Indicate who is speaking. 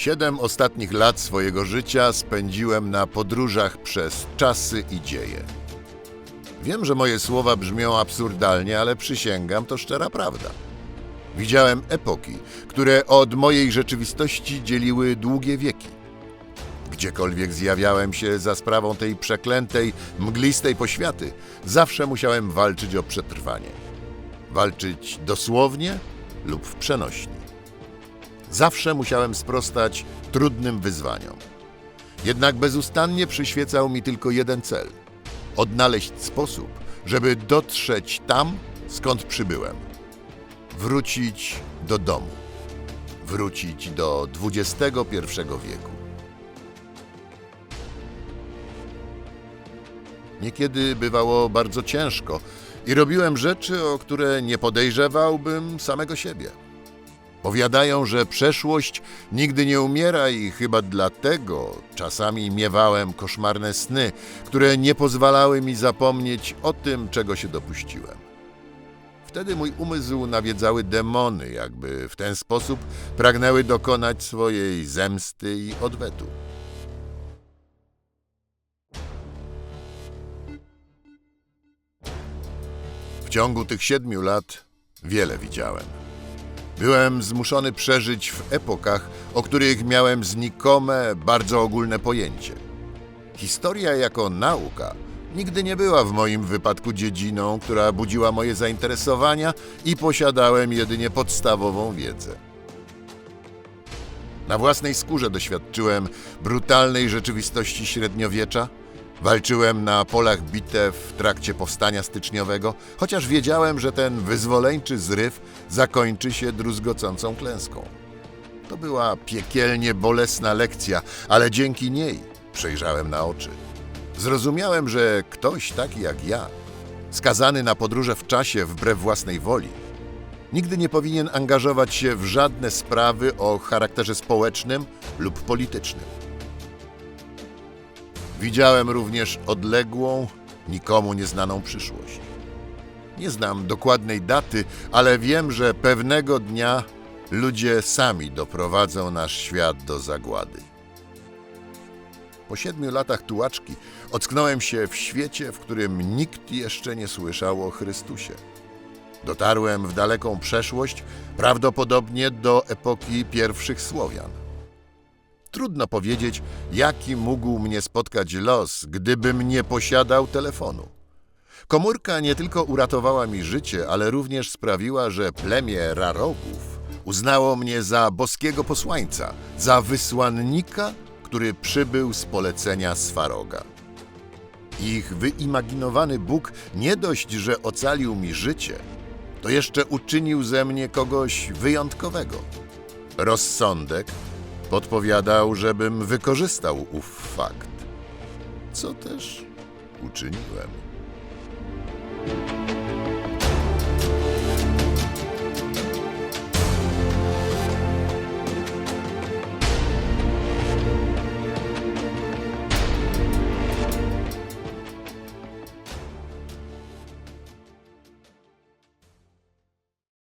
Speaker 1: Siedem ostatnich lat swojego życia spędziłem na podróżach przez czasy i dzieje. Wiem, że moje słowa brzmią absurdalnie, ale przysięgam, to szczera prawda. Widziałem epoki, które od mojej rzeczywistości dzieliły długie wieki. Gdziekolwiek zjawiałem się za sprawą tej przeklętej, mglistej poświaty, zawsze musiałem walczyć o przetrwanie. Walczyć dosłownie lub w przenośni. Zawsze musiałem sprostać trudnym wyzwaniom. Jednak bezustannie przyświecał mi tylko jeden cel: odnaleźć sposób, żeby dotrzeć tam, skąd przybyłem. Wrócić do domu. Wrócić do XXI wieku. Niekiedy bywało bardzo ciężko i robiłem rzeczy, o które nie podejrzewałbym samego siebie. Powiadają, że przeszłość nigdy nie umiera i chyba dlatego czasami miewałem koszmarne sny, które nie pozwalały mi zapomnieć o tym, czego się dopuściłem. Wtedy mój umysł nawiedzały demony, jakby w ten sposób pragnęły dokonać swojej zemsty i odwetu. W ciągu tych siedmiu lat wiele widziałem. Byłem zmuszony przeżyć w epokach, o których miałem znikome, bardzo ogólne pojęcie. Historia jako nauka nigdy nie była w moim wypadku dziedziną, która budziła moje zainteresowania i posiadałem jedynie podstawową wiedzę. Na własnej skórze doświadczyłem brutalnej rzeczywistości średniowiecza. Walczyłem na polach bitew w trakcie powstania styczniowego, chociaż wiedziałem, że ten wyzwoleńczy zryw zakończy się druzgocącą klęską. To była piekielnie bolesna lekcja, ale dzięki niej przejrzałem na oczy. Zrozumiałem, że ktoś taki jak ja, skazany na podróże w czasie wbrew własnej woli, nigdy nie powinien angażować się w żadne sprawy o charakterze społecznym lub politycznym. Widziałem również odległą, nikomu nieznaną przyszłość. Nie znam dokładnej daty, ale wiem, że pewnego dnia ludzie sami doprowadzą nasz świat do zagłady. Po siedmiu latach tułaczki ocknąłem się w świecie, w którym nikt jeszcze nie słyszał o Chrystusie. Dotarłem w daleką przeszłość, prawdopodobnie do epoki pierwszych Słowian. Trudno powiedzieć, jaki mógł mnie spotkać los, gdybym nie posiadał telefonu. Komórka nie tylko uratowała mi życie, ale również sprawiła, że plemię Rarogów uznało mnie za boskiego posłańca, za wysłannika, który przybył z polecenia Swaroga. Ich wyimaginowany Bóg nie dość, że ocalił mi życie, to jeszcze uczynił ze mnie kogoś wyjątkowego. Rozsądek podpowiadał, żebym wykorzystał ów fakt, co też uczyniłem.